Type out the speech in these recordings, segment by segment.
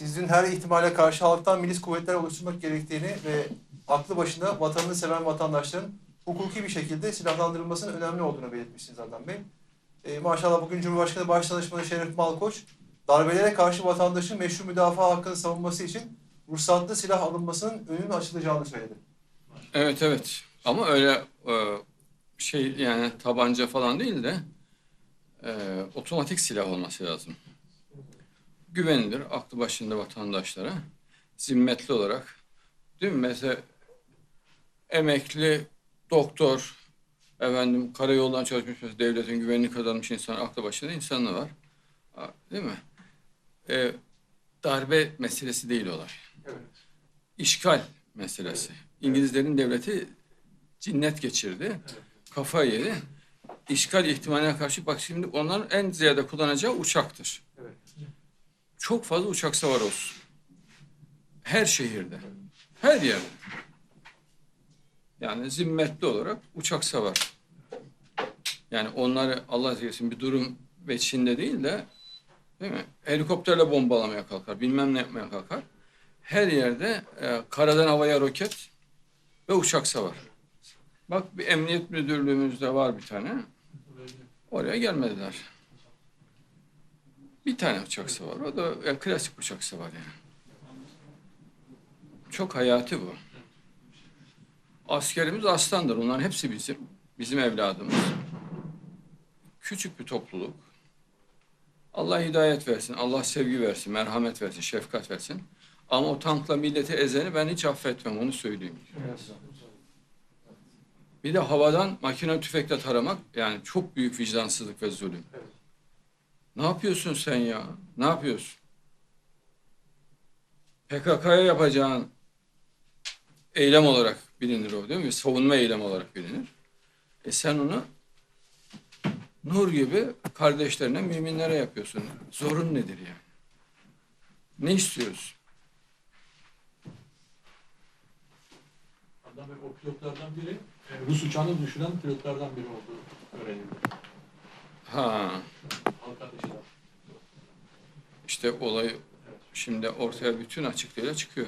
sizin her ihtimale karşı halktan milis kuvvetler oluşturmak gerektiğini ve aklı başında vatanını seven vatandaşların hukuki bir şekilde silahlandırılmasının önemli olduğunu belirtmişsiniz Adnan Bey. E, maşallah bugün Cumhurbaşkanı Başdanışmanı Şeref Malkoç, darbelere karşı vatandaşın meşru müdafaa hakkını savunması için ruhsatlı silah alınmasının önünün açılacağını söyledi. Evet evet ama öyle e, şey yani tabanca falan değil de e, otomatik silah olması lazım. Güvenilir aklı başında vatandaşlara zimmetli olarak değil mi? Mesela emekli doktor efendim karayoldan çalışmış mesela devletin güvenini kazanmış insan aklı başında insanı var. Değil mi? E, darbe meselesi değil olay. Evet. İşgal meselesi. İngilizlerin devleti cinnet geçirdi. Kafayı yedi. İşgal ihtimaline karşı bak şimdi onların en ziyade kullanacağı uçaktır. Evet. Çok fazla uçak savar olsun. Her şehirde. Her yerde. Yani zimmetli olarak uçak savar. Yani onları Allah izlesin bir durum ve Çin'de değil de değil mi? Helikopterle bombalamaya kalkar. Bilmem ne yapmaya kalkar. Her yerde e, karadan havaya roket ve uçak savar. Bak bir emniyet müdürlüğümüzde var bir tane. Oraya gelmediler. Bir tane uçak savar. O da yani klasik uçak savar yani. Çok hayati bu. Askerimiz aslandır. Onların hepsi bizim. Bizim evladımız. Küçük bir topluluk. Allah hidayet versin, Allah sevgi versin, merhamet versin, şefkat versin. Ama o tankla milleti ezeni ben hiç affetmem, onu söyleyeyim. Bir de havadan makine tüfekle taramak yani çok büyük vicdansızlık ve zulüm. Evet. Ne yapıyorsun sen ya? Ne yapıyorsun? PKK'ya yapacağın eylem olarak bilinir o değil mi? Savunma eylemi olarak bilinir. E sen onu nur gibi kardeşlerine, müminlere yapıyorsun. Zorun nedir yani? Ne istiyoruz? Adnan Bey o pilotlardan biri Rus uçağını düşüren pilotlardan biri olduğu öğrenildi. Ha. İşte olay şimdi ortaya bütün açıklığıyla çıkıyor.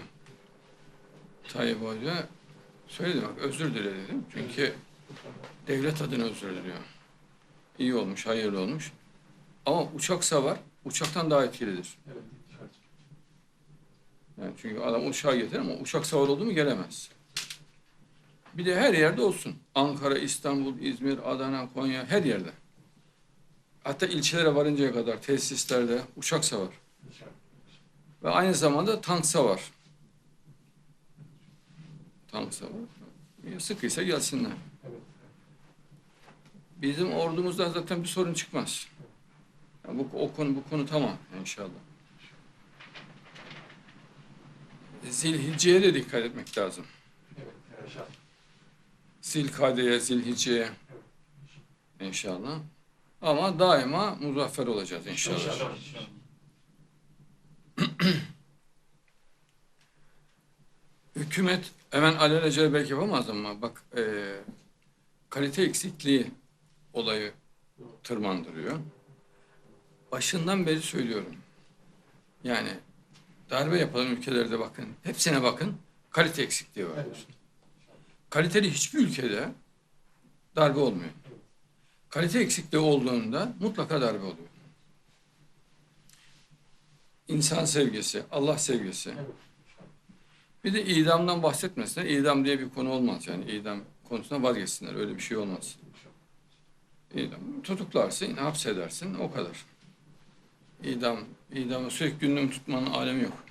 Tayyip Hoca söyledi bak özür diledi değil mi? Çünkü devlet adına özür diliyor. İyi olmuş, hayırlı olmuş. Ama uçak savar, uçaktan daha etkilidir. Yani çünkü adam uçağı getirir ama uçak savar oldu mu gelemez. Bir de her yerde olsun. Ankara, İstanbul, İzmir, Adana, Konya her yerde. Hatta ilçelere varıncaya kadar tesislerde uçak savar. Ve aynı zamanda tank savar. Tank savar. Sıkıysa gelsinler. Evet. Bizim ordumuzdan zaten bir sorun çıkmaz. Ya bu o konu bu konu tamam inşallah. Zilhicce'ye de dikkat etmek lazım. Evet. evet. Zilkade'ye, Zilhicce'ye inşallah. Ama daima muzaffer olacağız inşallah. İnşallah. Hükümet hemen alelacele belki yapamaz ama bak e, kalite eksikliği olayı tırmandırıyor. Başından beri söylüyorum. Yani darbe yapılan ülkelerde bakın, hepsine bakın kalite eksikliği var. Evet. Kaliteli hiçbir ülkede darbe olmuyor. Kalite eksikliği olduğunda mutlaka darbe oluyor. İnsan sevgisi, Allah sevgisi. Bir de idamdan bahsetmesinler. İdam diye bir konu olmaz yani. idam konusuna vazgeçsinler. Öyle bir şey olmaz. İdam. Tutuklarsın, hapsedersin. O kadar. İdam, idamı sürekli gündem tutmanın alemi yok.